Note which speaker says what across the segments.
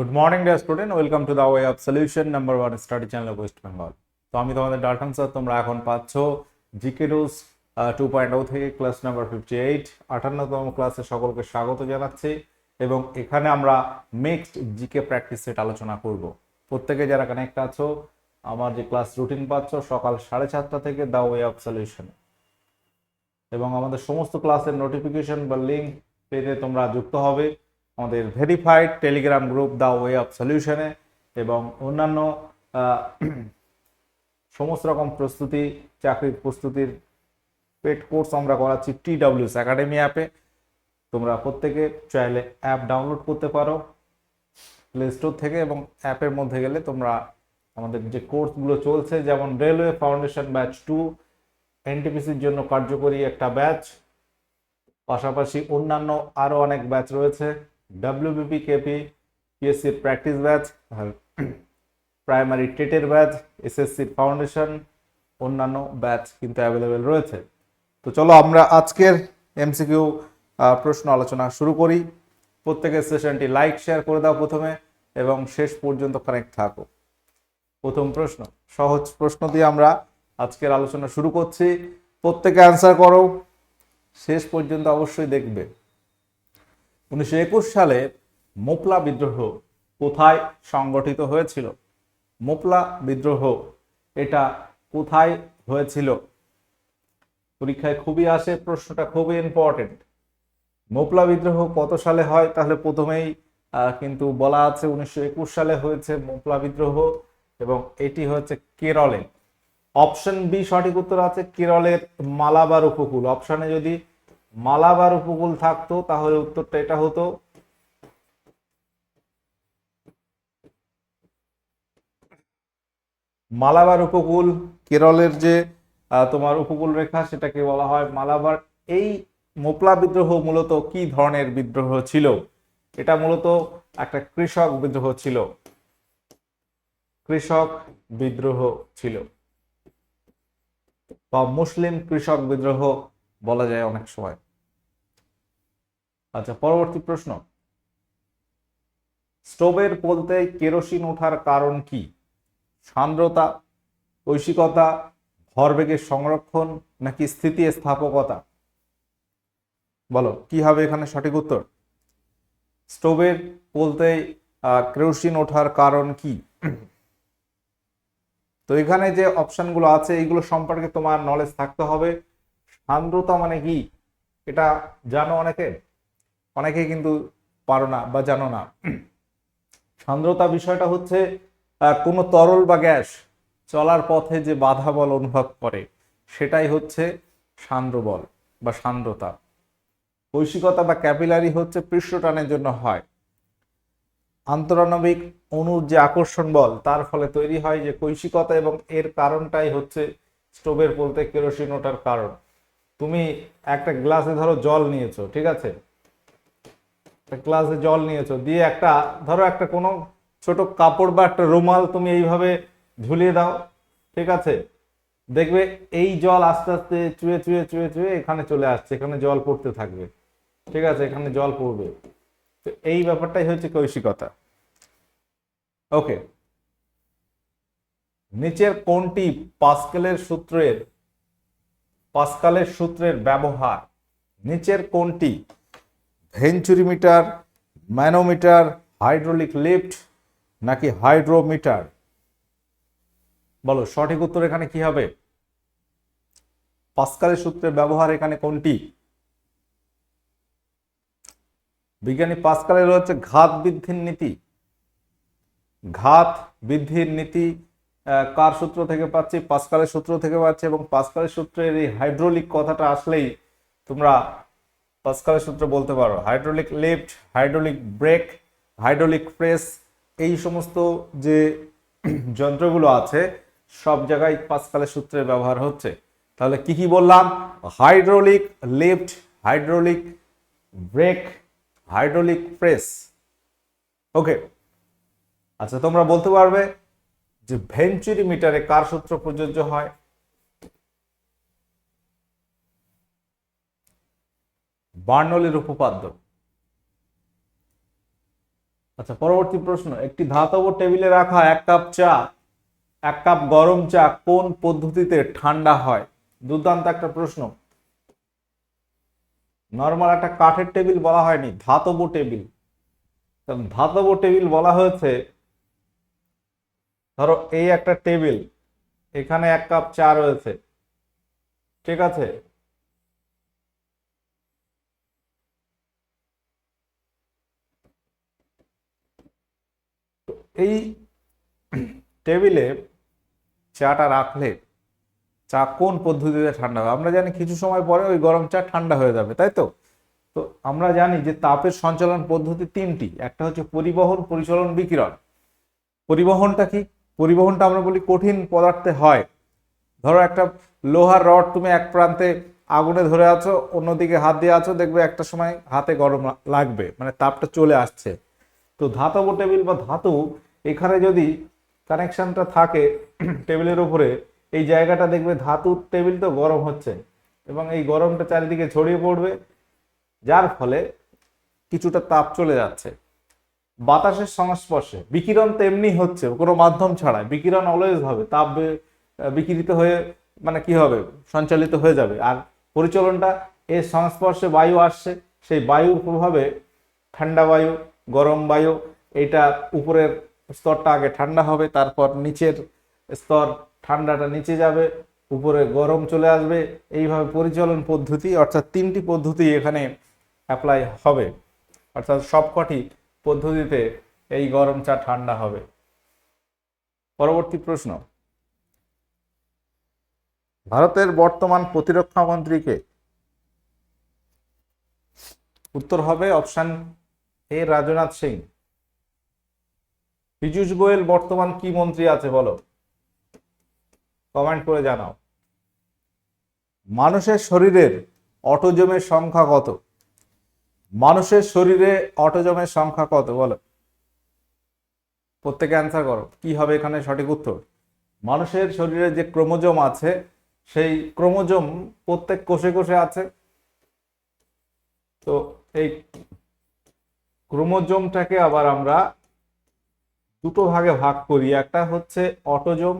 Speaker 1: Good morning dear student welcome to the way of solution number one study channel West Bengal তো আমি তোমাদের Dalton sir তোমরা এখন পাচ্ছ GK rules two point O থেকে class number fifty eight আটান্নতম ক্লাসে সকলকে স্বাগত জানাচ্ছি এবং এখানে আমরা মিক্সড জিকে প্র্যাকটিস সেট আলোচনা করব। প্রত্যেকে যারা কানেক্ট আছো, আমার যে ক্লাস রুটিন পাচ্ছ, সকাল সাড়ে চারটা থেকে দ্য ওয়ে অফ সলিউশন এবং আমাদের সমস্ত ক্লাসের নোটিফিকেশন বা লিঙ্ক পেতে তোমরা যুক্ত হবে। আমাদের verified telegram group the way of সলিউশনে এবং অন্যান্য সমস্ত রকম প্রস্তুতি চাকরির প্রস্তুতির পেড কোর্স আমরা করাচ্ছি টি ডাব্লিউস একাডেমি অ্যাপে তোমরা প্রত্যেকে চাইলে অ্যাপ ডাউনলোড করতে পারো প্লে স্টোর থেকে এবং অ্যাপের মধ্যে গেলে তোমরা আমাদের যে কোর্সগুলো চলছে, যেমন রেলওয়ে ফাউন্ডেশন ব্যাচ টু এনটিপিসির জন্য কার্যকরী একটা ব্যাচ পাশাপাশি অন্যান্য আরও অনেক ব্যাচ রয়েছে। ডাব্লিউবিপি কেপি পিএসসির প্র্যাকটিস ব্যাচ প্রাইমারি টেটের ব্যাচ এসএসসির ফাউন্ডেশন অন্যান্য ব্যাচ কিন্তু অ্যাভেলেবেল রয়েছে। তো চলো আমরা আজকের এমসিকিউ প্রশ্ন আলোচনা শুরু করি। প্রত্যেকের সেশনটি লাইক শেয়ার করে দাও প্রথমে এবং শেষ পর্যন্ত কানেক্ট থাকো। প্রথম প্রশ্ন, সহজ প্রশ্ন দিয়ে আমরা আজকের আলোচনা শুরু করছি। প্রত্যেকে অ্যান্সার করো। শেষ পর্যন্ত অবশ্যই দেখবে। উনিশশো একুশ সালে মোপলা বিদ্রোহ কোথায় সংগঠিত হয়েছিল? মোপলা বিদ্রোহ এটা কোথায় হয়েছিল? পরীক্ষায় খুবই আসে, প্রশ্নটা খুবই ইম্পর্টেন্ট মোপলা বিদ্রোহ কত সালে হয়? তাহলে প্রথমেই কিন্তু বলা আছে উনিশশো একুশ সালে হয়েছে মোপলা বিদ্রোহ এবং এটি হয়েছে কেরলে। অপশন বি সঠিক উত্তর আছে, কেরলের মালাবার উপকূল। অপশনে যদি মালাবার উপকূল থাকতো, তাহলে উত্তরটা এটা হতো। মালাবার উপকূল, কেরলের যে তোমার উপকূল রেখা, সেটাকে বলা হয় মালাবার। এই মোপলা বিদ্রোহ মূলত কি ধরনের বিদ্রোহ ছিল? এটা মূলত একটা কৃষক বিদ্রোহ ছিল। কৃষক বিদ্রোহ ছিল। বা মুসলিম কৃষক বিদ্রোহ বলা যায় অনেক সময়। আচ্ছা পরবর্তী প্রশ্ন। স্টোভের বলতে কেরোসিন ওঠার কারণ কি? সান্দ্রতা, ঐশিকতা, ভরবেগের সংরক্ষণ, নাকি স্থিতিস্থাপকতা? বলো, কি হবে এখানে সঠিক উত্তর? স্টোভের বলতে কেরোসিন ওঠার কারণ কি? তো এখানে যে অপশনগুলো আছে এইগুলো সম্পর্কে তোমার নলেজ থাকতে হবে। সান্দ্রতা মানে কি? এটা জানো অনেকে? অনেকে কিন্তু পারো না বা জানো না। সান্দ্রতা বিষয়টা হচ্ছে কোনো তরল বা গ্যাস চলার পথে যে বাধা বল অনুভব করে, সেটাই হচ্ছে সান্দ্র বল বা সান্দ্রতা। কৈশিকতা বা ক্যাপিলারি হচ্ছে পৃষ্ঠটানের জন্য হয়। আন্তরাণবিক অণুর যে আকর্ষণ বল, তার ফলে তৈরি হয় যে কৈশিকতা এবং এর কারণটাই হচ্ছে স্টোভের বলতে কেরোসিন ওঠার কারণ। তুমি একটা গ্লাসে ধরো জল নিয়েছো, ঠিক আছে? একটা গ্লাসে জল নিয়েছো, দিয়ে একটা, ধরো একটা কোনো ছোট কাপড় বা একটা রুমাল তুমি এইভাবে ঝুলিয়ে দাও, ঠিক আছে? দেখবে এই জল আস্তে আস্তে চুয়ে চুয়ে চুয়ে চুয়ে এখানে চলে আসছে, এখানে জল পড়তে থাকবে, ঠিক আছে? এখানে জল পড়বে। তো এই ব্যাপারটাই হচ্ছে কৈশিকতা। ওকে নিচের কোনটি পাস্কেলের সূত্রের পাস্কালের সূত্রের ব্যবহার। নিচের কোনটি ভেঞ্চুরিমিটার, ম্যানোমিটার, হাইড্রোলিক লিফট নাকি হাইড্রোমিটার? বলো, সঠিক উত্তর এখানে কি হবে? পাস্কালের সূত্রের ব্যবহার এখানে কোনটি? বিজ্ঞানী পাস্কালের হচ্ছে ঘাত বৃদ্ধির নীতি। ঘাত বৃদ্ধির নীতি কার সূত্র থেকে পাচ্ছি? পাস্কালের সূত্র থেকে পাচ্ছি এবং পাস্কালের সূত্রের এই হাইড্রোলিক কথাটা আসলেই তোমরা পাস্কালের সূত্র বলতে পারো। Hydraulic lift, hydraulic brake, hydraulic press, এই সমস্ত যে যন্ত্রগুলো আছে, সব জায়গায় পাস্কালের সূত্রের ব্যবহার হচ্ছে। তাহলে কি কি বললাম? Hydraulic lift, hydraulic brake, hydraulic press. Okay আচ্ছা তোমরা বলতে পারবে যে ভেঞ্চুরি মিটারে কার সূত্র প্রযোজ্য হয়? বার্নলির উপপাদ্য আচ্ছা পরবর্তী প্রশ্ন। একটি ধাতব টেবিলে রাখা এক কাপ চা, এক কাপ গরম চা কোন পদ্ধতিতে ঠান্ডা হয়? দুর্দান্ত একটা প্রশ্ন। নর্মাল একটা কাঠের টেবিল বলা হয়নি, ধাতব টেবিল। কারণ ধাতব টেবিল বলা হয়েছে ধরো এই একটা টেবিল, এখানে এক কাপ চা রয়েছে, ঠিক আছে? এই টেবিলে চাটা রাখলে চা কোন পদ্ধতিতে ঠান্ডা হবে? আমরা জানি কিছু সময় পরে ওই গরম চা ঠান্ডা হয়ে যাবে, তাই তো? তো আমরা জানি যে তাপের সঞ্চালন পদ্ধতি তিনটি, একটা হচ্ছে পরিবহন, পরিচালন, বিকিরণ। পরিবহনটা কি? পরিবহনটা আমরা বলি কঠিন পদার্থে হয়। ধরো একটা লোহার রড তুমি এক প্রান্তে আগুনে ধরে আছো, অন্যদিকে হাত দিয়ে আছো, দেখবে একটা সময় হাতে গরম লাগবে মানে তাপটা চলে আসছে। তো ধাতব টেবিল বা ধাতু এখানে যদি কানেকশনটা থাকে টেবিলের উপরে, এই জায়গাটা দেখবে ধাতুর টেবিল তো গরম হচ্ছে এবং এই গরমটা চারিদিকে ছড়িয়ে পড়বে, যার ফলে কিছুটা তাপ চলে যাচ্ছে। বাতাসের সংস্পর্শে। বিকিরণ তেমনি হচ্ছে, কোনো মাধ্যম ছাড়া বিকিরণ অলওয়েজ হবে, তাপ বিকিরিত হয়ে মানে কি হবে? সঞ্চালিত হয়ে যাবে। আর পরিচলনটা এর সংস্পর্শে বায়ু আসছে, সেই বায়ুর প্রভাবে ঠান্ডা বায়ু, গরম বায়ু, এটা উপরের স্তরটা আগে ঠান্ডা হবে, তারপর নিচের স্তর ঠান্ডাটা নিচে যাবে, উপরে গরম চলে আসবে। এইভাবে পরিচালন পদ্ধতি, অর্থাৎ তিনটি পদ্ধতি এখানে অ্যাপ্লাই হবে। অর্থাৎ সবকটি পদ্ধতিতে এই গরম চা ঠান্ডা হবে। পরবর্তী প্রশ্ন। ভারতের বর্তমান প্রতিরক্ষা মন্ত্রীকে উত্তর হবে অপশন এ, রাজনাথ সিং। পীযূষ গোয়েল বর্তমান কি মন্ত্রী আছে বলো? কমেন্ট করে জানাও। মানুষের শরীরের অটোজমের সংখ্যা কত? মানুষের শরীরে অটোজমের সংখ্যা কত, বলো? প্রত্যেকে অ্যান্সার করো, কি হবে এখানে সঠিক উত্তর? মানুষের শরীরে যে ক্রোমোজোম আছে, সেই ক্রোমোজোম প্রত্যেক কোষে কোষে আছে। তো এই ক্রোমোজোমটাকে আবার আমরা দুটো ভাগে ভাগ করি, একটা হচ্ছে অটোজোম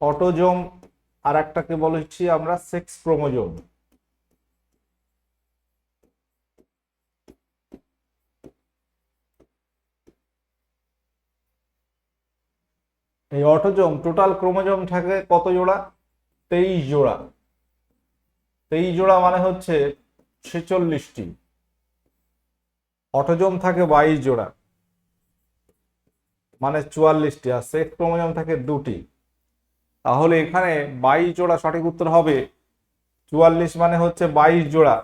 Speaker 1: অটোজোম আর একটাকে বলেছি আমরা সেক্স ক্রোমোজোম। এই অটোজোম টোটাল ক্রোমোজোম থাকে কত জোড়া? তেইশ জোড়া। তেইশ জোড়া মানে হচ্ছে ছেচল্লিশটি। অটোজোম থাকে বাইশ জোড়া। মানে চুয়াল্লিশটি আর সেক্স ক্রোমোজোম থাকে দুটি। তাহলে এখানে বাইশ জোড়া সঠিক উত্তর হবে। চুয়াল্লিশ মানে হচ্ছে বাইশ জোড়া।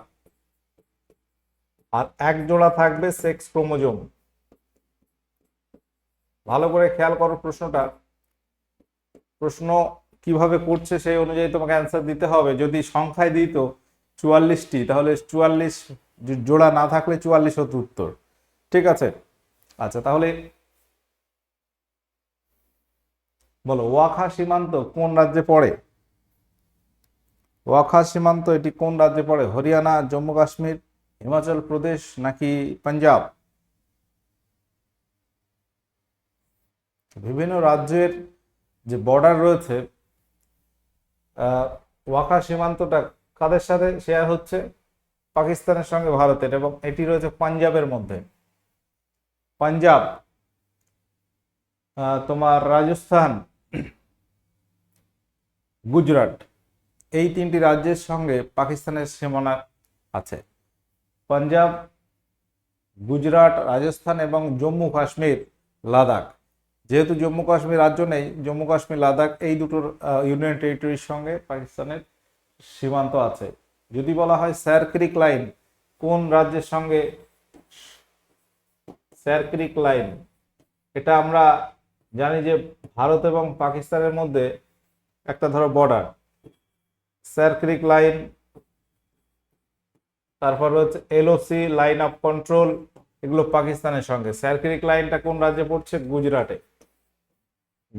Speaker 1: আর এক জোড়া থাকবে সেক্স ক্রোমোজোম। ভালো করে খেয়াল করো প্রশ্নটা। প্রশ্ন কীভাবে করছে সেই অনুযায়ী তোমাকে অ্যান্সার দিতে হবে। যদি সংখ্যায় দিত চুয়াল্লিশটি তাহলে চুয়াল্লিশ জোড়া না থাকলে চুয়াল্লিশ হতো উত্তর। ঠিক আছে? আচ্ছা তাহলে বলো ওয়াখা সীমান্ত কোন রাজ্যে পড়ে? ওয়াখা সীমান্ত এটি কোন রাজ্যে পড়ে? হরিয়ানা জম্মু কাশ্মীর হিমাচল প্রদেশ নাকি পাঞ্জাব? বিভিন্ন রাজ্যের যে বর্ডার রয়েছে ওয়াকা সীমান্তটা কাদের সাথে শেয়ার হচ্ছে? পাকিস্তানের সঙ্গে ভারতের এবং এটি রয়েছে পাঞ্জাবের মধ্যে। পাঞ্জাব তোমার রাজস্থান, গুজরাট, এই তিনটি রাজ্যের সঙ্গে পাকিস্তানের সীমানা আছে। পাঞ্জাব, গুজরাট, রাজস্থান এবং জম্মু কাশ্মীর, লাদাখ। যেহেতু জম্মু কাশ্মীর রাজ্য নেই, জম্মু কাশ্মীর, লাদাখ এই দুটোর ইউনিয়ন টেরিটরির সঙ্গে পাকিস্তানের সীমান্ত আছে। যদি বলা হয় স্যার ক্রিক লাইন কোন রাজ্যের সঙ্গে স্যার ক্রিক লাইন এটা আমরা জানি যে ভারত এবং পাকিস্তানের মধ্যে একটা ধরো বর্ডার স্যার ক্রিক লাইন তারপর হচ্ছে এলওসি লাইন অফ কন্ট্রোল এগুলো পাকিস্তানের সঙ্গে। স্যার ক্রিক লাইনটা কোন রাজ্যে পড়ছে? গুজরাটে।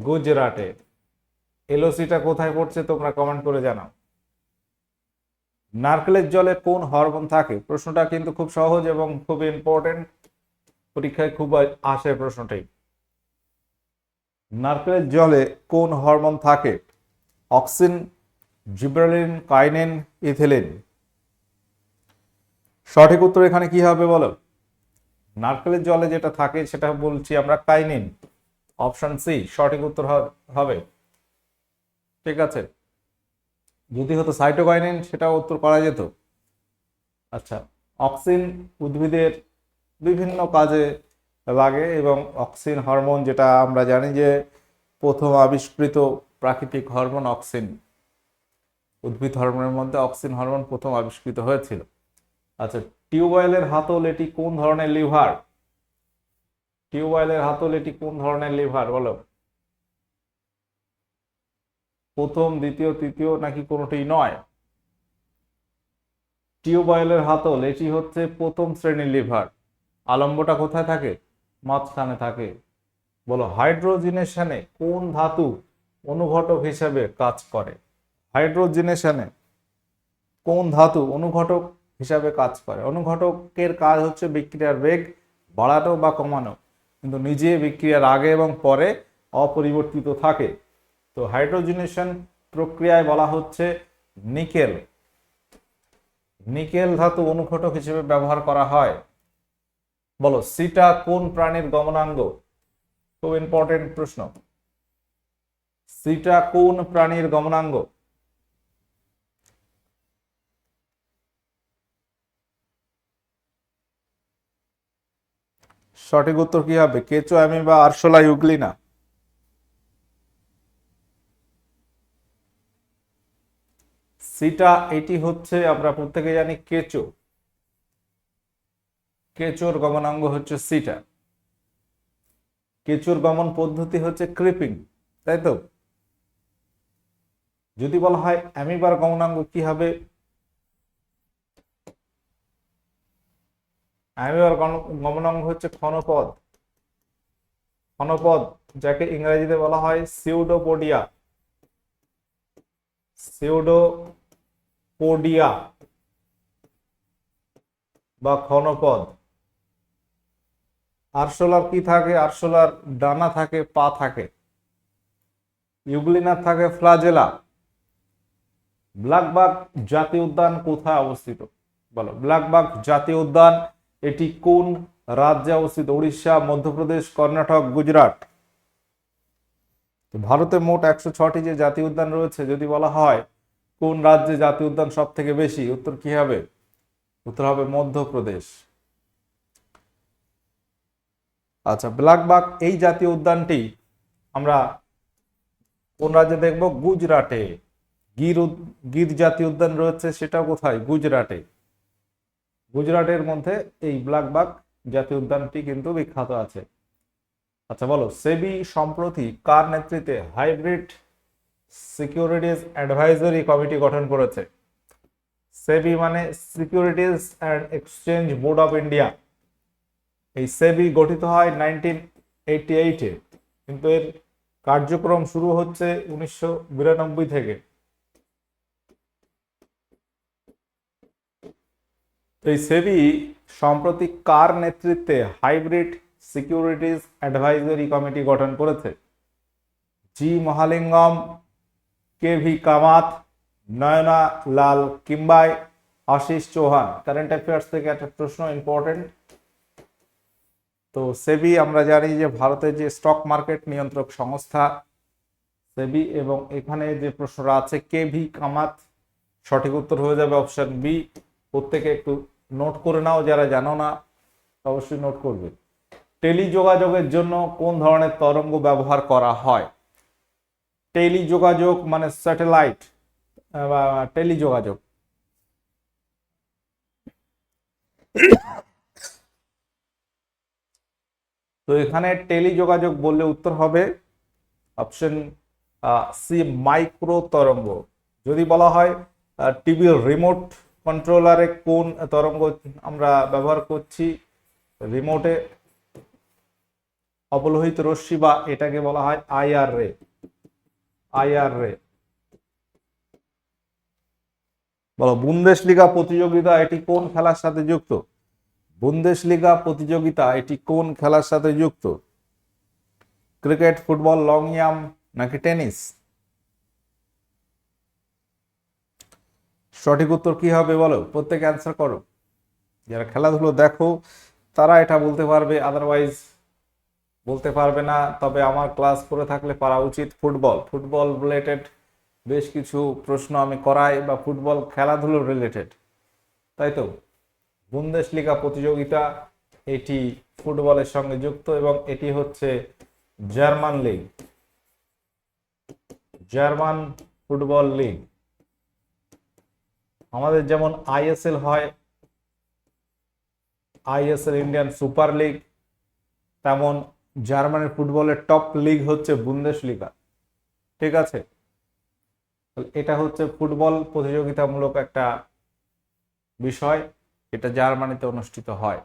Speaker 1: গুজরাটে। এলওসিটা কোথায় পড়ছে তোমরা কমেন্ট করে জানাও। নারকেলের জলে কোন হরমোন থাকে? প্রশ্নটা কিন্তু খুব সহজ এবং খুব ইম্পর্টেন্ট পরীক্ষায় খুব আসে প্রশ্নটাই নারকেলের জলে কোন হরমোন থাকে? Auxin, gibberellin, kinin, ethylene. সঠিক উত্তর এখানে কি হবে বলো? নারকেলের জলে যেটা থাকে সেটা বলছি আমরা কাইনিন। অপশন সি, সঠিক উত্তর হবে। ঠিক আছে। যদি হতো সাইটোকাইনিন সেটা উত্তর করা যেত। আচ্ছা অক্সিন উদ্ভিদের বিভিন্ন কাজে লাগে এবং অক্সিন হরমোন, যেটা আমরা জানি যে প্রথম আবিষ্কৃত প্রাকৃতিক হরমোন অক্সিন। উদ্ভিদ হরমোনের মধ্যে অক্সিন হরমোন প্রথম আবিষ্কৃত হয়েছিল। আচ্ছা টিউবওয়েলের হাতল এটি কোন ধরনের লিভার? টিউবওয়েলের হাতল এটি কোন ধরনের লিভার, বলো? প্রথম, দ্বিতীয়, তৃতীয় নাকি কোনোটি নয়? টিউবওয়েলের হাতল, এটি হচ্ছে প্রথম শ্রেণির লিভার। আলম্বটা কোথায় থাকে? মাঝখানে থাকে। বলো, হাইড্রোজিনেশনে কোন ধাতু অনুঘটক হিসেবে কাজ করে? হাইড্রোজিনেশনে কোন ধাতু অনুঘটক হিসাবে কাজ করে? অনুঘটকের কাজ হচ্ছে বিক্রিয়ার বেগ বাড়ানো বা কমানো। কিন্তু নিজে বিক্রিয়ার আগে এবং পরে অপরিবর্তিত থাকে। তো হাইড্রোজিনেশন প্রক্রিয়ায় বলা হচ্ছে নিকেল। নিকেল ধাতু অনুঘটক হিসেবে ব্যবহার করা হয়। বলো, সিটা কোন প্রাণীর গমনাঙ্গ? খুব ইম্পর্টেন্ট প্রশ্ন। সিটা কোন প্রাণীর গমনাঙ্গ? সঠিক উত্তর কি হবে? কেঁচো অ্যামিবা আরশোলা ইউগ্লিনা সিটা, এটি হচ্ছে আমরা প্রত্যেকে জানি কেঁচো। কেঁচোর গমনাঙ্গ হচ্ছে সিটা। কেঁচোর গমন পদ্ধতি হচ্ছে ক্রিপিং, তাই তো? যদি বলা হয় অ্যামিবার গমনাঙ্গ কি হবে? অ্যামিবার গমনাঙ্গ হচ্ছে ক্ষণপদ। ক্ষণপদ, যাকে ইংরেজিতে বলা হয় সিউডোপোডিয়া সিউডোপোডিয়া বা ক্ষণপদ। আরশোলার কি থাকে? আরশোলার ডানা থাকে, পা থাকে। ইউগ্লিনার থাকে ফ্লাজেলা। ব্ল্যাকবাক জাতীয় উদ্যান কোথায় অবস্থিত? বলো, ব্ল্যাকবাক জাতীয় উদ্যান এটি কোন রাজ্যে অবস্থিত? উড়িষ্যা, মধ্যপ্রদেশ, কর্ণাটক, গুজরাট। ভারতে মোট একশো ছটি যে জাতীয় উদ্যান রয়েছে, যদি বলা হয় কোন রাজ্যে জাতীয় উদ্যান সব থেকে বেশি, উত্তর কি হবে? উত্তর হবে মধ্যপ্রদেশ। আচ্ছা ব্ল্যাকবাক এই জাতীয় উদ্যানটি আমরা কোন রাজ্যে দেখব? গুজরাটে। গির গির জাতীয় উদ্যান রয়েছে সেটা কোথায়? গুজরাটে। গুজরাটের মধ্যে এই ব্ল্যাকবাক জাতীয় উদ্যানটি কিন্তু বিখ্যাত আছে। আচ্ছা বলো, সেবি সম্প্রতি কার নেতৃত্বে হাইব্রিড সিকিউরিটিজ অ্যাডভাইজরি কমিটি গঠন করেছে? সেবি মানে securities and exchange board of India. এই সেবি গঠিত হয় নাইনটিন এইটি এইটে, কিন্তু এর কার্যক্রম শুরু হচ্ছে উনিশশো বিরানব্বই থেকে। এই সেবি সম্প্রতি কার নেতৃত্বে হাইব্রিড সিকিউরিটিজ অ্যাডভাইজরি কমিটি গঠন করেছে? G Mahalingam, K V Kamath, Nayana Lal Kimbai, Ashish Chauhan. Current affairs থেকে একটা প্রশ্ন ইম্পর্টেন্ট তো সেবি, আমরা জানি যে ভারতের যে স্টক মার্কেট নিয়ন্ত্রক সংস্থা সেবি, এবং এখানে যে প্রশ্নটা আছে, কে ভি কামাত, সঠিক উত্তর হয়ে যাবে অপশন বি প্রত্যেকে একটু নোট করে নাও, যারা জানো না, অবশ্যই নোট করবে। টেলিযোগাযোগের জন্য কোন ধরনের তরঙ্গ ব্যবহার করা হয়? টেলিযোগাযোগ মানে স্যাটেলাইট বা টেলিযোগাযোগ। তো এখানে টেলিযোগাযোগ বললে উত্তর হবে অপশন সি মাইক্রো তরঙ্গ। যদি বলা হয় টিভির রিমোট কন্ট্রোলারে কোন তরঙ্গ আমরা ব্যবহার করছি? রিমোটে অবলোহিত রশ্মি বা এটাকে বলা হয় আইআর রে আইআর রে বলো বুন্দেশলিগা প্রতিযোগিতা এটি কোন খেলার সাথে যুক্ত? বুন্দেশলিগা প্রতিযোগিতা এটি কোন খেলার সাথে যুক্ত? ক্রিকেট, ফুটবল, লং ইয়াম নাকি টেনিস? সঠিক উত্তর কি হবে বলো? প্রত্যেকে অ্যান্সার করো। যারা খেলাধুলো দেখো, তারা এটা বলতে পারবে আদারওয়াইজ বলতে পারবে না। তবে আমার ক্লাস করে থাকলে পারা উচিত ফুটবল। ফুটবল রিলেটেড বেশ কিছু প্রশ্ন আমি করাই বা ফুটবল খেলাধুলো রিলেটেড তাই তো? বুন্দেশ বুন্দেশলিগা প্রতিযোগিতা, এটি ফুটবলের সঙ্গে যুক্ত এবং এটি হচ্ছে German league German football league আমাদের যেমন আইএসএল হয়, আইএসএল ইন্ডিয়ান সুপার লিগ, তেমন জার্মানির ফুটবলের টপ লিগ হচ্ছে বুন্দেশ লিগা ঠিক আছে? এটা হচ্ছে ফুটবল প্রতিযোগিতামূলক একটা বিষয়, এটা জার্মানিতে অনুষ্ঠিত হয়।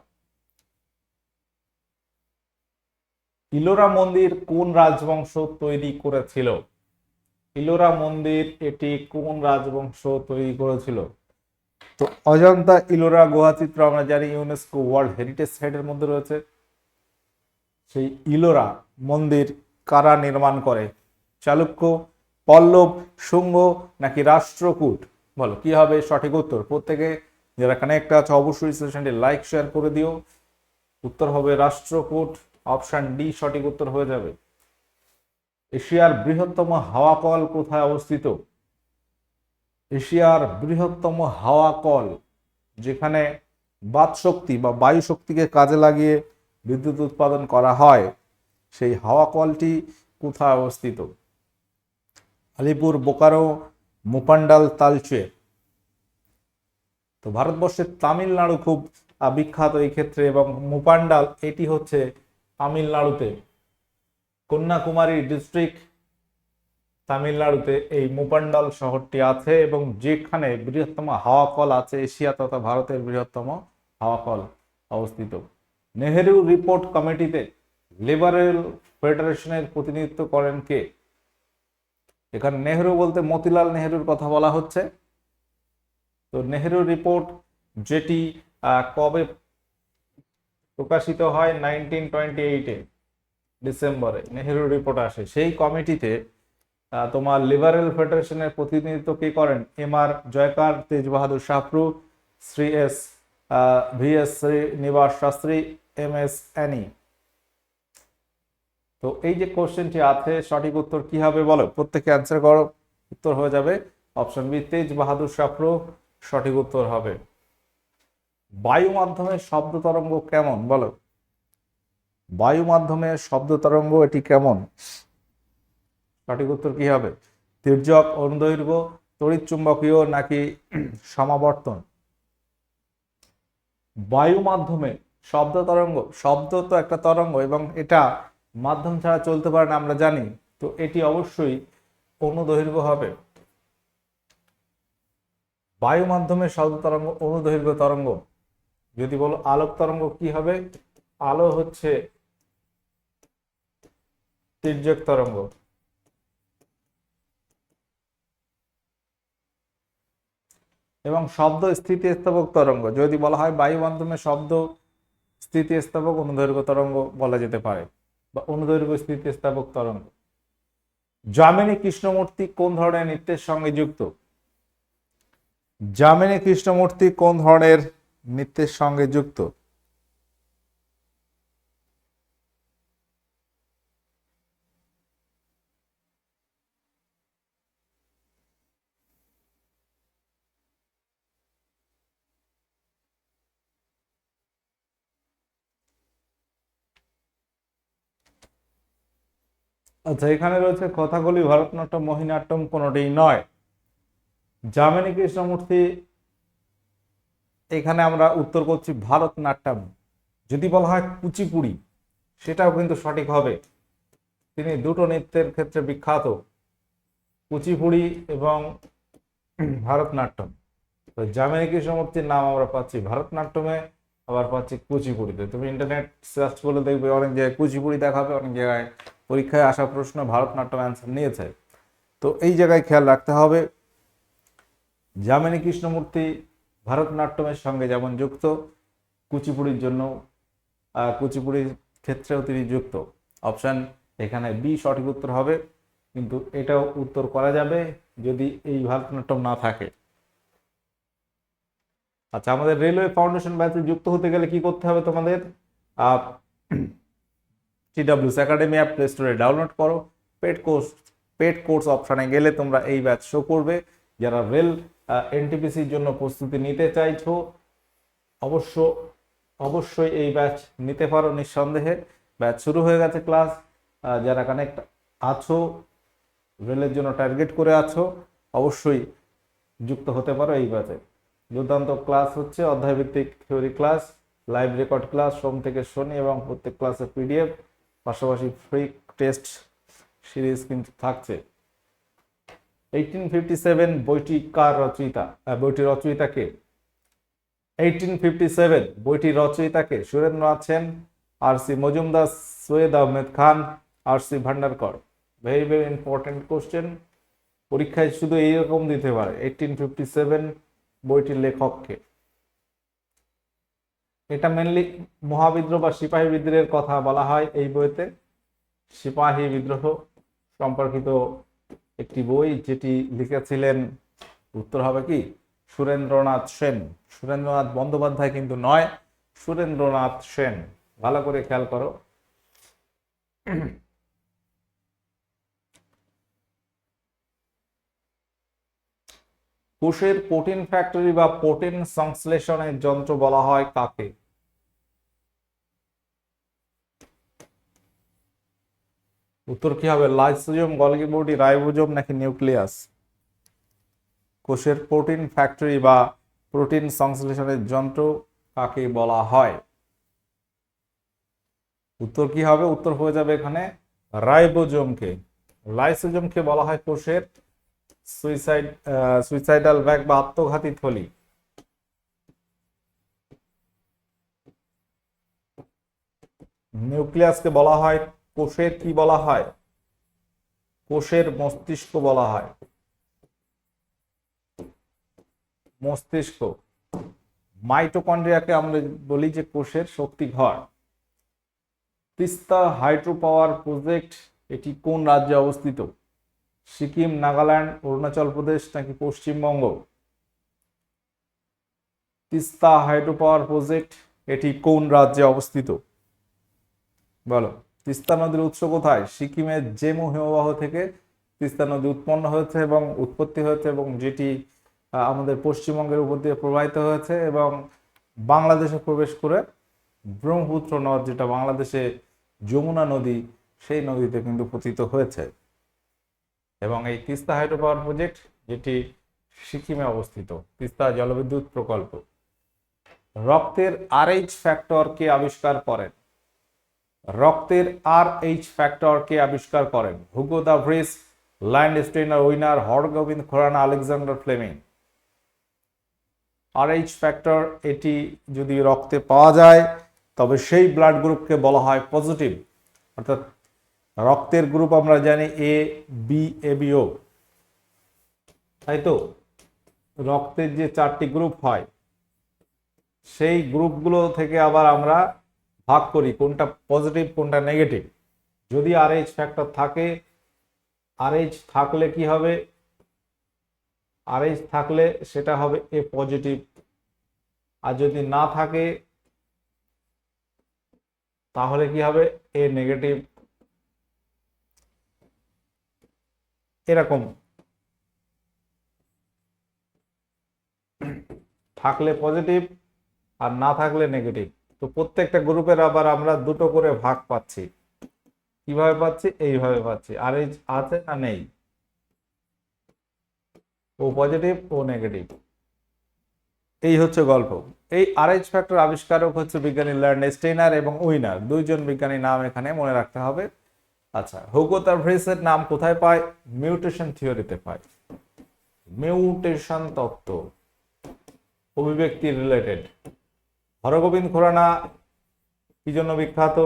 Speaker 1: ইলোরা মন্দির কোন রাজবংশ তৈরি করেছিল? ইলোরা মন্দির এটি কোন রাজবংশ তৈরি করেছিল? তো অজন্তা ইলোরা গুহাচিত্র আমরা জানি ইউনেস্কো ওয়ার্ল্ড হেরিটেজ সাইটের মধ্যে রয়েছে। সেই ইলোরা মন্দির কারা নির্মাণ করে? চালুক্য, পল্লব, শুঙ্গ নাকি রাষ্ট্রকূট? বলো, কি হবে? সঠিক উত্তর। প্রত্যেকে যারা কানেক্ট আছে, অবশ্যই সেশনটি লাইক শেয়ার করে দিও। উত্তর হবে রাষ্ট্রকূট। অপশন ডি সঠিক উত্তর হয়ে যাবে। এশিয়ার বৃহত্তম হাওয়া কল কোথায় অবস্থিত? এশিয়ার বৃহত্তম হাওয়া কল, যেখানে বাত শক্তি বা বায়ু শক্তিকে কাজে লাগিয়ে বিদ্যুৎ উৎপাদন করা হয়, সেই হাওয়া কলটি কোথায় অবস্থিত? আলিপুর, বোকারো, মুপান্ডাল তালচুয়ে তো ভারতবর্ষের তামিলনাড়ু খুব বিখ্যাত এই ক্ষেত্রে এবং মুপান্ডাল, এটি হচ্ছে তামিলনাড়ুতে। কন্যাকুমারী ডিস্ট্রিক্ট তামিলনাড়ুতে এই মুপান্ডাল শহরটি আছে এবং যেখানে বৃহত্তম হাওয়া কল আছে, এশিয়া তথা ভারতের বৃহত্তম হাওয়া কল অবস্থিত। নেহেরু রিপোর্ট কমিটিতে লিবারেল ফেডারেশনের প্রতিনিধিত্ব করেন কে? এখানে নেহেরু বলতে মতিলাল নেহেরুর কথা বলা হচ্ছে। তো নেহেরু রিপোর্ট যেটি কবে প্রকাশিত হয়? নাইনটিন টোয়েন্টি এইটে ডিসেম্বরে নেহেরু রিপোর্ট আসে। সেই কমিটিতে তোমার লিবারেল ফেডারেশনের প্রতিনিধিত্ব কে করেন? M R Jaykar Tej Bahadur Shahru, Shri S V S Srinivasa Shastri, M S Aney তো এই যে কোশ্চেনটি আছে, সঠিক উত্তর কি হবে বলো? প্রত্যেকে অ্যান্সার করো, উত্তর হয়ে যাবে। অপশন বি তেজ বাহাদুর শাফরু সঠিক উত্তর হবে। বায়ু মাধ্যমে শব্দ তরঙ্গ কেমন? বলো। বায়ু মাধ্যমে শব্দ তরঙ্গ, এটি কেমন? সঠিক উত্তর কি হবে? তির্যক অনুদৈর্ঘ্য, তড়িৎ চুম্বকীয় নাকি সমাবর্তন? বায়ু মাধ্যমে শব্দ তরঙ্গ, শব্দ তো একটা তরঙ্গ এবং এটা মাধ্যম ছাড়া চলতে পারে না, আমরা জানি। তো এটি অবশ্যই অনুদৈর্ঘ্য হবে। বায়ু মাধ্যমে শব্দ তরঙ্গ, অনুদৈর্ঘ্য তরঙ্গ। যদি বলো আলোক তরঙ্গ কি হবে? আলো হচ্ছে তির্যক তরঙ্গ। এবং শব্দ স্থিতিস্থাপক তরঙ্গ, যদি বলা হয় বায়ু মাধ্যমে শব্দ স্থিতিস্থাপক অনুদৈর্ঘ্য তরঙ্গ বলা যেতে পারে, বা অনুদৈর্ঘ্য স্থিতিস্থাপক তরঙ্গ। যামিনী কৃষ্ণমূর্তি কোন ধরনের নৃত্যের সঙ্গে যুক্ত? যামিনী কৃষ্ণমূর্তি কোন ধরনের নৃত্যের সঙ্গে যুক্ত? আচ্ছা এখানে রয়েছে কথাগুলি ভারতনাট্যম, মোহিনাট্যম কোনোটিই নয়। যামিনী কৃষ্ণমূর্তি, এখানে আমরা উত্তর করছি ভারতনাট্যম। যদি বলা হয় কুচিপুড়ি, সেটাও কিন্তু সঠিক হবে। তিনি দুটো নৃত্যের ক্ষেত্রে বিখ্যাত, কুচিপুড়ি এবং ভারতনাট্যম। তো যামিনী কৃষ্ণমূর্তির নাম আমরা পাচ্ছি ভারতনাট্যমে, আবার পাচ্ছি কুচিপুড়িতে। তুমি ইন্টারনেট সার্চ করলে দেখবে অনেক জায়গায় কুচিপুড়ি দেখাবে, অনেক জায়গায় পরীক্ষায় আসা প্রশ্ন ভারতনাট্যম অ্যান্সার নিয়েছে। তো এই জায়গায় খেয়াল রাখতে হবে, যামিনী কৃষ্ণমূর্তি ভারতনাট্যমের সঙ্গে যেমন যুক্ত, কুচিপুড়ির জন্য কুচিপুড়ির ক্ষেত্রেও তিনি যুক্ত। অপশান এখানে বি সঠিক উত্তর হবে, কিন্তু এটাও উত্তর করা যাবে যদি এই ভারতনাট্যম না থাকে। আচ্ছা আমাদের রেলওয়ে ফাউন্ডেশন ব্যাচে যুক্ত হতে গেলে কি করতে হবে তোমাদের? টিডাব্লিউস একাডেমি অ্যাপ প্লে স্টোরে ডাউনলোড করো। পেড কোর্স পেড কোর্স অপশানে গেলে তোমরা এই ব্যাচ শো করবে। যারা রেল এনটিপিসির জন্য প্রস্তুতি নিতে চাইছো, অবশ্য, অবশ্যই এই ব্যাচ নিতে পারো নিঃসন্দেহে। ব্যাচ শুরু হয়ে গেছে ক্লাস যারা কানেক্ট আছো, রেলের জন্য টার্গেট করে আছো, অবশ্যই যুক্ত হতে পারো এই ব্যাচে দুর্দান্ত ক্লাস হচ্ছে, অধ্যায়ভিত্তিক theory class live record class সোম থেকে শনি এবং প্রত্যেক ক্লাসে পিডিএফ পাশাপাশি ফ্রি টেস্ট সিরিজ কিন্তু থাকছে। এইটিন ফিফটি সেভেন বইটি কার রচয়িতা? বইটির রচয়িতাকে এইটিন ফিফটি সেভেন বইটির রচয়িতাকে Surendranath Sen, R C Majumdar, Syed Ahmed Khan, R C Bhandarkar. Very very important question পরীক্ষায় শুধু এইরকম দিতে পারে। এইটিন ফিফটি সেভেন বইটির লেখককে এটা মেনলি মহাবিদ্রোহ বা সিপাহী বিদ্রোহের কথা বলা হয় এই বইতে। সিপাহী বিদ্রোহ সম্পর্কিত একটি বই যেটি লিখেছিলেন, উত্তর হবে কি? সুরেন্দ্রনাথ সেন। সুরেন্দ্রনাথ বন্দ্যোপাধ্যায় কিন্তু নয়, সুরেন্দ্রনাথ সেন। ভালো করে খেয়াল করো। কোষের প্রোটিন ফ্যাক্টরি বা প্রোটিন সংশ্লেষণের যন্ত্র বলা হয় কাকে? উত্তর কি হবে? লাইসোজোম গলগি বডি রাইবোজোম নাকি নিউক্লিয়াস? কোষের প্রোটিন ফ্যাক্টরি বা প্রোটিন সংশ্লেষণের যন্ত্র কাকে বলা হয়? উত্তর কি হবে? উত্তর হয়ে যাবে এখানে রাইবোজোমকে। লাইসোজোমকে বলা হয় কোষের সুইসাইড সুইসাইডাল ব্যাগ বা আত্মঘাতী থলি। নিউক্লিয়াসকে বলা হয় কোষের কি বলা হয়? কোষের মস্তিষ্ক বলা হয়। মস্তিষ্ক। মাইটোকন্ড্রিয়াকে আমরা বলি যে কোষের শক্তি ঘর তিস্তা হাইড্রো পাওয়ার প্রজেক্ট এটি কোন রাজ্যে অবস্থিত? সিকিম, নাগাল্যান্ড, অরুণাচল প্রদেশ নাকি Paschimbanga? Teesta hydro power project এটি কোন রাজ্যে অবস্থিত? বলো। তিস্তা নদীর উৎস কোথায়? সিকিমের জেমু হিমবাহ থেকে তিস্তা নদী উৎপন্ন হয়েছে এবং উৎপত্তি হয়েছে এবং যেটি আমাদের পশ্চিমবঙ্গের উপর দিয়ে প্রবাহিত হয়েছে এবং বাংলাদেশে প্রবেশ করে ব্রহ্মপুত্র নদ, যেটা বাংলাদেশে যমুনা নদী, সেই নদীতে কিন্তু পতিত হয়েছে। এবং এই তিস্তা হাইড্রো পাওয়ার প্রজেক্ট, যেটি সিকিমে অবস্থিত, তিস্তা জলবিদ্যুৎ প্রকল্প। রক্তের আরএইচ ফ্যাক্টর কে আবিষ্কার করেন। রক্তের আর এইচ ফ্যাক্টর কে আবিষ্কার করেন। Hugo de Vries Landsteiner Wiener Hargobind Khorana Alexander Fleming R H factor এটি যদি রক্তে পাওয়া যায়, তবে সেই ব্লাড গ্রুপকে বলা হয় পজিটিভ অর্থাৎ রক্তের গ্রুপ আমরা জানি এ বি এ এবিও তাই তো? রক্তের যে চারটি গ্রুপ হয়, সেই গ্রুপগুলো থেকে আবার আমরা ভাগ করি, কোনটা পজিটিভ কোনটা নেগেটিভ যদি আর এইচ ফ্যাক্টর থাকে আর এইচ থাকলে কি হবে? আর এইচ থাকলে সেটা হবে এ পজিটিভ আর যদি না থাকে, তাহলে কি হবে? এ নেগেটিভ এরকম। থাকলে পজিটিভ আর না থাকলে নেগেটিভ তো প্রত্যেকটা গ্রুপের আবার আমরা দুটো করে ভাগ পাচ্ছি। কীভাবে পাচ্ছি? এইভাবে পাচ্ছি। আর এই আছে না নেই? ও পজিটিভ ও নেগেটিভ এই হচ্ছে গল্প। এই আরএইচ ফ্যাক্টর আবিষ্কারক হচ্ছে বিজ্ঞানী লার্ন স্টেইনার এবং উইনার দুইজন বিজ্ঞানী নাম এখানে মনে রাখতে হবে। আচ্ছা হুগো তার ভ্রেসের নাম কোথায় পায়? মিউটেশন থিওরিতে পায়। মিউটেশন তত্ত্ব। অভিব্যক্তি রিলেটেড হরগোবিন্দ খুরানা, কি জন্য বিখ্যাত?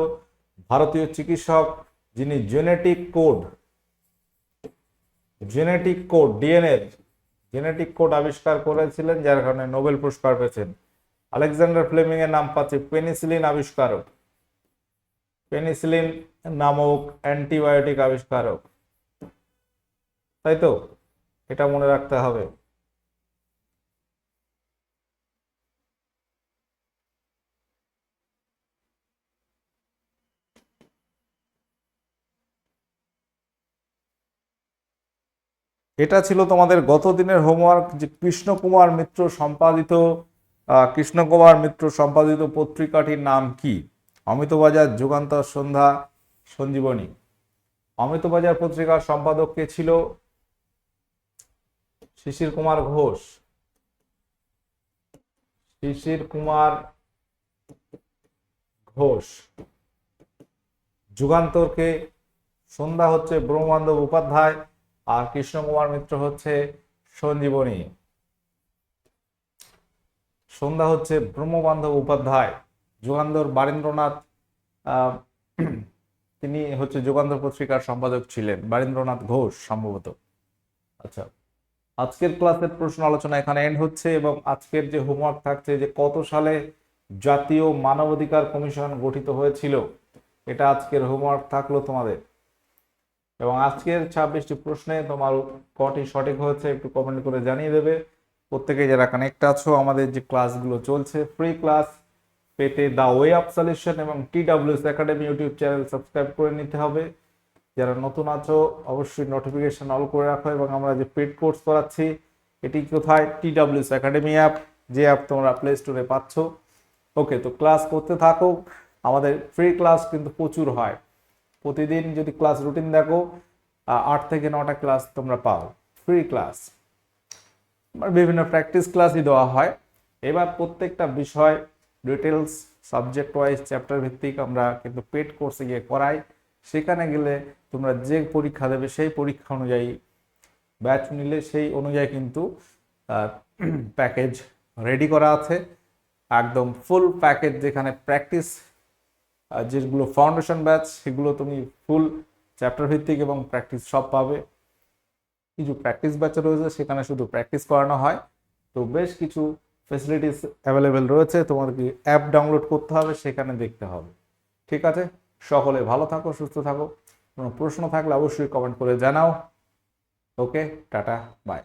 Speaker 1: ভারতীয় চিকিৎসক যিনি genetic code genetic code DNA genetic code আবিষ্কার করেছিলেন, যার কারণে নোবেল পুরস্কার পেয়েছেন। আলেকজান্ডার ফ্লেমিং এর নাম পাচ্ছে পেনিসিলিন আবিষ্কারক। পেনিসিলিন নামক অ্যান্টিবায়োটিক আবিষ্কারক। তাই তো? এটা মনে রাখতে হবে। এটা ছিল তোমাদের গত দিনের হোমওয়ার্ক যে কৃষ্ণকুমার মিত্র সম্পাদিত কৃষ্ণকুমার মিত্র সম্পাদিত পত্রিকাটির নাম কি? অমিতবাজার, যুগান্তর সন্ধ্যা, সঞ্জীবনী। অমিতবাজার পত্রিকার সম্পাদক কে ছিল? শিশির কুমার ঘোষ। শিশির কুমার ঘোষ। যুগান্তরকে সন্ধ্যা হচ্ছে ব্রহ্মানন্দ উপাধ্যায় আর কৃষ্ণকুমার মিত্র হচ্ছে সঞ্জীবনী। সন্ধ্যা হচ্ছে ব্রহ্মবান্ধব উপাধ্যায় যুগান্তর বারীন্দ্রনাথ তিনি হচ্ছে যুগান্তর পত্রিকার সম্পাদক ছিলেন, বারেন্দ্রনাথ ঘোষ সম্ভবত। আচ্ছা আজকের ক্লাসের প্রশ্ন আলোচনা এখানে এন্ড হচ্ছে এবং আজকের যে হোমওয়ার্ক থাকছে যে কত সালে জাতীয় মানবাধিকার কমিশন গঠিত হয়েছিল, এটা আজকের হোমওয়ার্ক থাকল তোমাদের। এবং আজকের ছাব্বিশটি প্রশ্নে তোমার কটি সঠিক হয়েছে একটু কমেন্ট করে জানিয়ে দেবে। প্রত্যেকে যারা কানেক্ট আছো, আমাদের যে ক্লাসগুলো চলছে ফ্রি ক্লাস পেতে দা ওয়ে অফ সলিউশন এবং T WS academy YouTube channel subscribe করে নিতে হবে। যারা নতুন আছো, অবশ্যই নোটিফিকেশন অল করে রাখো এবং আমরা যে পেড কোর্স করাচ্ছি এটি কোথায়? টি ডাব্লিউএস একাডেমি অ্যাপ যে অ্যাপ তোমরা প্লে স্টোরে পাচ্ছ। ওকে তো ক্লাস করতে থাকো। আমাদের ফ্রি ক্লাস কিন্তু প্রচুর হয়। প্রতিদিন যদি ক্লাস রুটিন দেখো আট থেকে নটা ক্লাস তোমরা পাও ফ্রি ক্লাস বিভিন্ন প্র্যাকটিস ক্লাসই দেওয়া হয়। এবার প্রত্যেকটা বিষয় ডিটেলস সাবজেক্ট ওয়াইজ চ্যাপ্টার ভিত্তিক আমরা কিন্তু পেড কোর্সে গিয়ে করাই। সেখানে গেলে তোমরা যে পরীক্ষা দেবে সেই পরীক্ষা অনুযায়ী ব্যাচ নিলে সেই অনুযায়ী কিন্তু প্যাকেজ রেডি করা আছে। একদম ফুল প্যাকেজ যেখানে প্র্যাকটিস যেগুলো ফাউন্ডেশন ব্যাচ সেগুলো তুমি ফুল চ্যাপ্টার ভিত্তিক এবং প্র্যাকটিস সব পাবে। কিছু প্র্যাকটিস ব্যাচ রয়েছে, সেখানে শুধু প্র্যাকটিস করানো হয়। তো বেশ কিছু ফেসিলিটিস অ্যাভেলেবেল রয়েছে, তোমাদেরকে অ্যাপ ডাউনলোড করতে হবে, সেখানে দেখতে হবে। ঠিক আছে? সকলে ভালো থাকো, সুস্থ থাকো। কোনো প্রশ্ন থাকলে অবশ্যই কমেন্ট করে জানাও। ওকে টাটা বাই